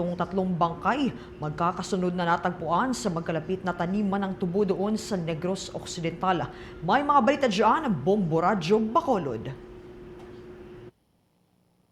Itong tatlong bangkay magkakasunod na natagpuan sa magkalapit na taniman ng tubo doon sa Negros Occidental. May mga balita dyan, Bombo Radyo Bacolod.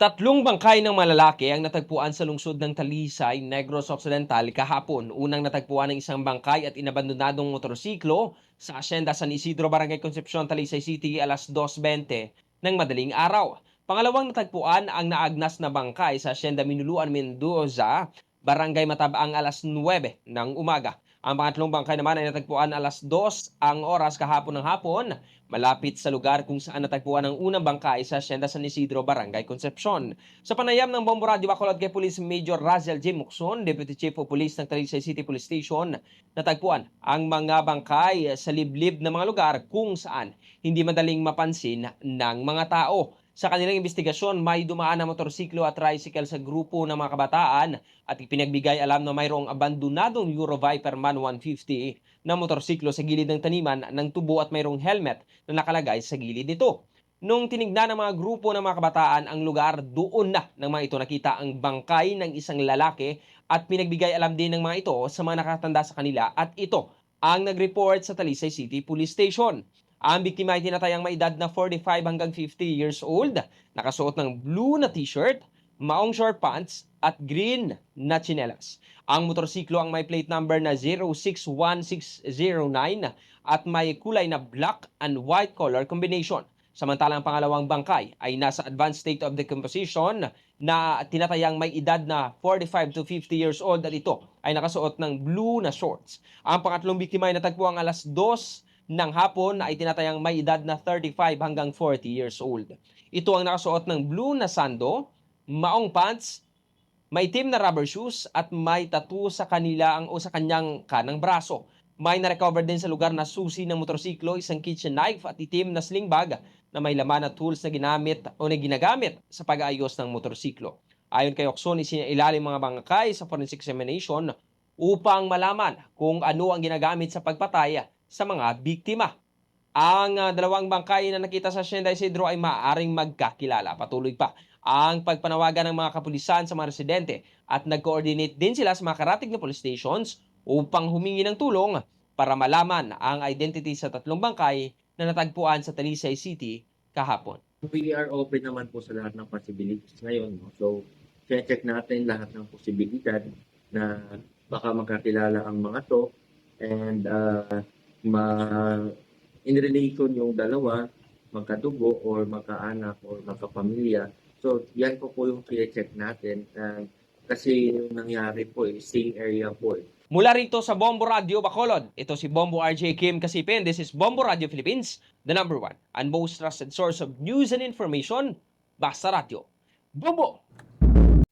Tatlong bangkay ng malalaki ang natagpuan sa lungsod ng Talisay, Negros Occidental kahapon. Unang natagpuan ng isang bangkay at inabandonadong motorsiklo sa Asyenda San Isidro, Barangay Concepcion, Talisay City alas 2.20 ng madaling araw. Pangalawang natagpuan ang naagnas na bangkay sa Asyenda Minuluan, Mendoza, Barangay Matabang alas 9 ng umaga. Ang pangatlong bangkay naman ay natagpuan alas 2 ang oras kahapon ng hapon, malapit sa lugar kung saan natagpuan ang unang bangkay sa Hacienda San Isidro, Barangay Concepcion. Sa panayam ng Bombo Radio Bacolod kay Police Major Razel J. Muxon, Deputy Chief of Police ng Talisay City Police Station, natagpuan ang mga bangkay sa liblib na mga lugar kung saan hindi madaling mapansin ng mga tao. Sa kanilang investigasyon, may dumaan na motorsiklo at tricycle sa grupo ng mga kabataan at ipinagbigay alam na mayroong abandonadong Euro Viper Man 150 na motorsiklo sa gilid ng taniman ng tubo at mayroong helmet na nakalagay sa gilid nito. Nung tinignan ng mga grupo ng mga kabataan ang lugar, doon na ng mga ito nakita ang bangkay ng isang lalaki at pinagbigay alam din ng mga ito sa mga nakatanda sa kanila at ito ang nag-report sa Talisay City Police Station. Ang biktima ay tinatayang may edad na 45 hanggang 50 years old, nakasuot ng blue na t-shirt, maong short pants at green na tsinelas. Ang motorsiklo ang may plate number na 061609 at may kulay na black and white color combination. Samantalang pangalawang bangkay ay nasa advanced state of decomposition na tinatayang may edad na 45 to 50 years old at ito ay nakasuot ng blue na shorts. Ang pangatlong biktima ay natagpuan alas 2 ng hapon ay tinatayang may edad na 35 hanggang 40 years old. Ito ang nakasuot ng blue na sando, maong pants, may itim na rubber shoes at may tattoo sa kanila ang o sa kanyang kanang braso. May na-recover din sa lugar na susi ng motorsiklo, isang kitchen knife at itim na sling bag na may laman at tools na ginamit o na ginagamit sa pag-aayos ng motorsiklo. Ayon kay Okson, isinailalim mga bangkay sa forensic examination upang malaman kung ano ang ginagamit sa pagpatay sa mga biktima. Ang ah, dalawang bangkay na nakita sa Hacienda Isidro ay maaaring magkakilala. Patuloy pa ang pagpanawagan ng mga kapulisan sa mga residente at nag-coordinate din sila sa mga karating na police stations upang humingi ng tulong para malaman ang identity sa tatlong bangkay na natagpuan sa Talisay City kahapon. we are open naman po sa lahat ng possibilities ngayon. No? So, check natin lahat ng posibilidad na baka magkakilala ang mga to and uh, ma in relation yung dalawa, magkadugo or magkaanak or magkapamilya. So, yan po po yung check natin. Uh, kasi yung nangyari po, eh, same area po. Eh. Mula rito sa Bombo Radio Bacolod, ito si Bombo RJ Kim Kasipin. This is Bombo Radio Philippines, the number one and most trusted source of news and information, Basta Radio. Bombo!